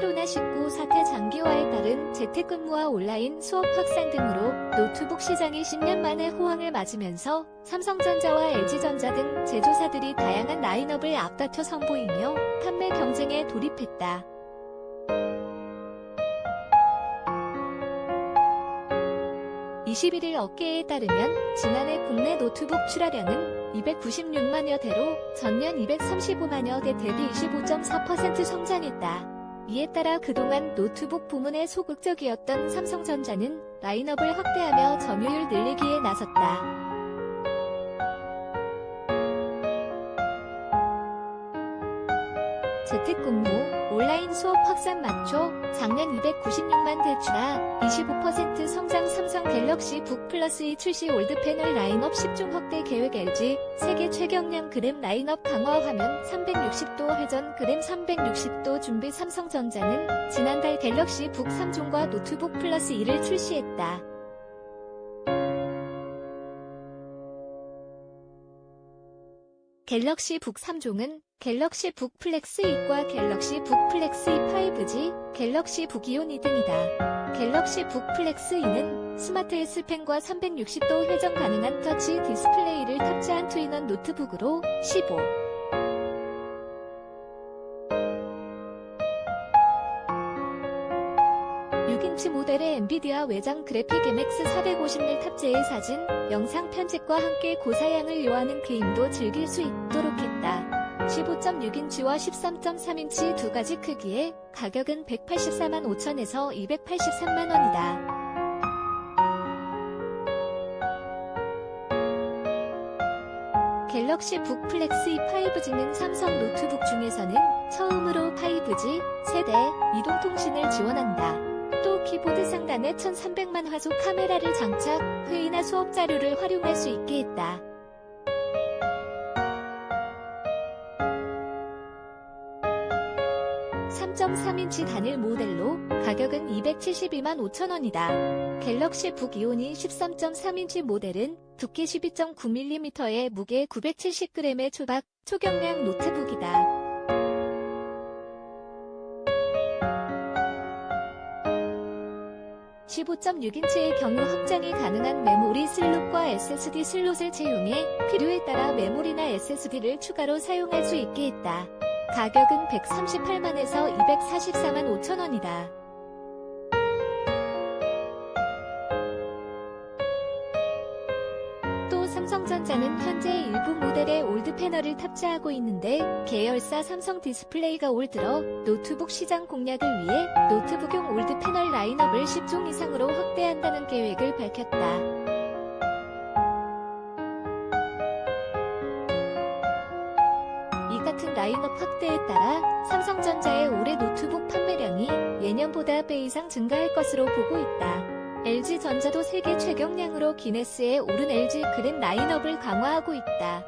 코로나19 사태 장기화에 따른 재택근무와 온라인 수업 확산 등으로 노트북 시장이 10년 만에 호황을 맞으면서 삼성전자와 LG전자 등 제조사들이 다양한 라인업을 앞다퉈 선보이며 판매 경쟁에 돌입했다. 21일 업계에 따르면 지난해 국내 노트북 출하량은 296만여 대로 전년 235만여 대 대비 25.4% 성장했다. 이에 따라 그동안 노트북 부문에 소극적이었던 삼성전자는 라인업을 확대하며 점유율 늘리기에 나섰다. 재택근무, 온라인 수업 확산 맞춰 작년 296만 대출하 25% 성장 갤럭시 북 플러스 2 출시 올드 패널 라인업 10종 확대 계획 LG 세계 최경량 그램 라인업 강화 화면 360도 회전 그램 360도 준비 삼성전자는 지난달 갤럭시 북 3종과 노트북 플러스 2를 출시했다. 갤럭시 북 3종은 갤럭시 북 플렉스 2과 갤럭시 북 플렉스 2 5G, 갤럭시 북 이온 2등이다. 갤럭시 북 플렉스 2는 스마트 S펜과 360도 회전 가능한 터치 디스플레이를 탑재한 투인원 노트북으로 15. 6인치 모델의 엔비디아 외장 그래픽 MX 450을 탑재해 사진, 영상 편집과 함께 고사양을 요하는 게임도 즐길 수 있도록 했다. 15.6인치와 13.3인치 두 가지 크기에 가격은 184만 5천에서 283만 원이다. 갤럭시 북 플렉스 2 5G는 삼성 노트북 중에서는 처음으로 5G 세대 이동통신을 지원한다. 또 키보드 상단에 1300만 화소 카메라를 장착, 회의나 수업 자료를 활용할 수 있게 했다. 3.3인치 단일 모델로 가격은 272만 5천원이다. 갤럭시 북 이온이 13.3인치 모델은 두께 12.9mm에 무게 970g의 초박, 초경량 노트북이다. (15.6인치의) 경우 확장이 가능한 메모리 슬롯과 SSD 슬롯을 채용해 필요에 따라 메모리나 SSD를 추가로 사용할 수 있게 했다. 가격은 138만에서 244만 5천원이다. 삼성전자는 현재 일부 모델에 올드 패널을 탑재하고 있는데 계열사 삼성 디스플레이가 올 들어 노트북 시장 공략을 위해 노트북용 올드 패널 라인업을 10종 이상으로 확대한다는 계획을 밝혔다. 이 같은 라인업 확대에 따라 삼성전자의 올해 노트북 판매량이 예년보다 배 이상 증가할 것으로 보고 있다. LG전자도 세계 최경량으로 기네스에 오른 LG 그램 라인업을 강화하고 있다.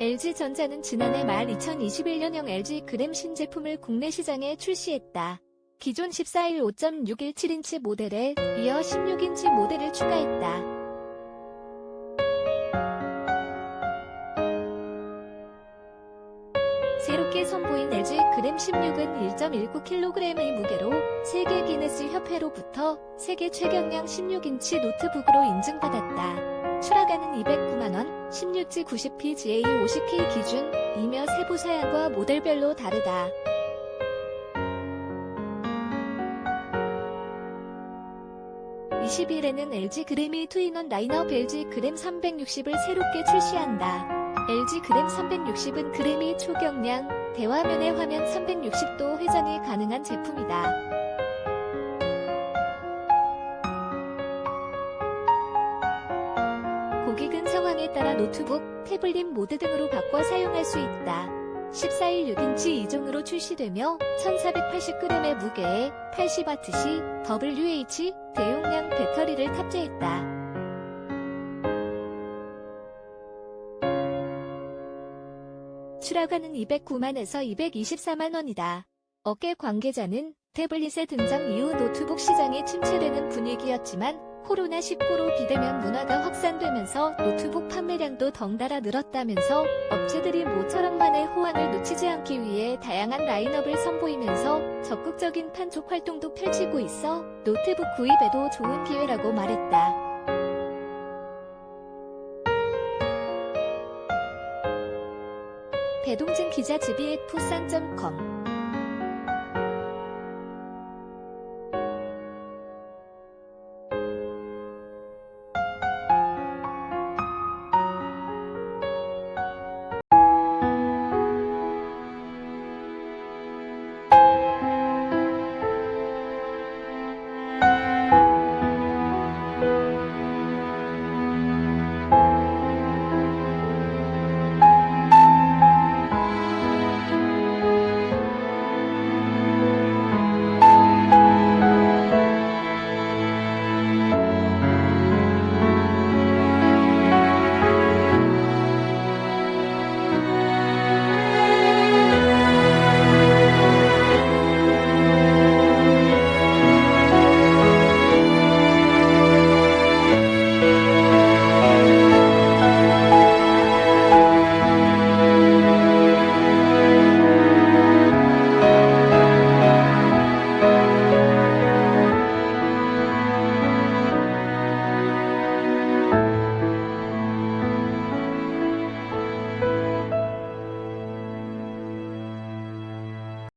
LG전자는 지난해 말 2021년형 LG 그램 신제품을 국내 시장에 출시했다. 기존 14일 5.617인치 모델에 이어 16인치 모델을 추가했다. 새롭게 선보인 LG 그램 16은 1.19kg의 무게로 세계 기네스 협회로부터 세계 최경량 16인치 노트북으로 인증받았다. 출하가는 209만원, 16G 90P GA 50K 기준 이며 세부 사양과 모델별로 다르다. (20일에는) LG 그램이 투인원 라인업 LG 그램 360을 새롭게 출시한다. LG 그램 360은 그램이 초경량, 대화면의 화면 360도 회전이 가능한 제품이다. 고객은 상황에 따라 노트북, 태블릿 모드 등으로 바꿔 사용할 수 있다. 14일 6인치 2종으로 출시되며 1480g의 무게에 80Wc WH 대용량 배터리를 탑재했다. 출하가는 209만에서 224만 원이다. 업계 관계자는 태블릿의 등장 이후 노트북 시장이 침체되는 분위기였지만 코로나19로 비대면 문화가 확산되면서 노트북 판매량도 덩달아 늘었다면서 업체들이 모처럼만의 호황을 놓치지 않기 위해 다양한 라인업을 선보이면서 적극적인 판촉 활동도 펼치고 있어 노트북 구입에도 좋은 기회라고 말했다. 배동진 기자 GBF 산.com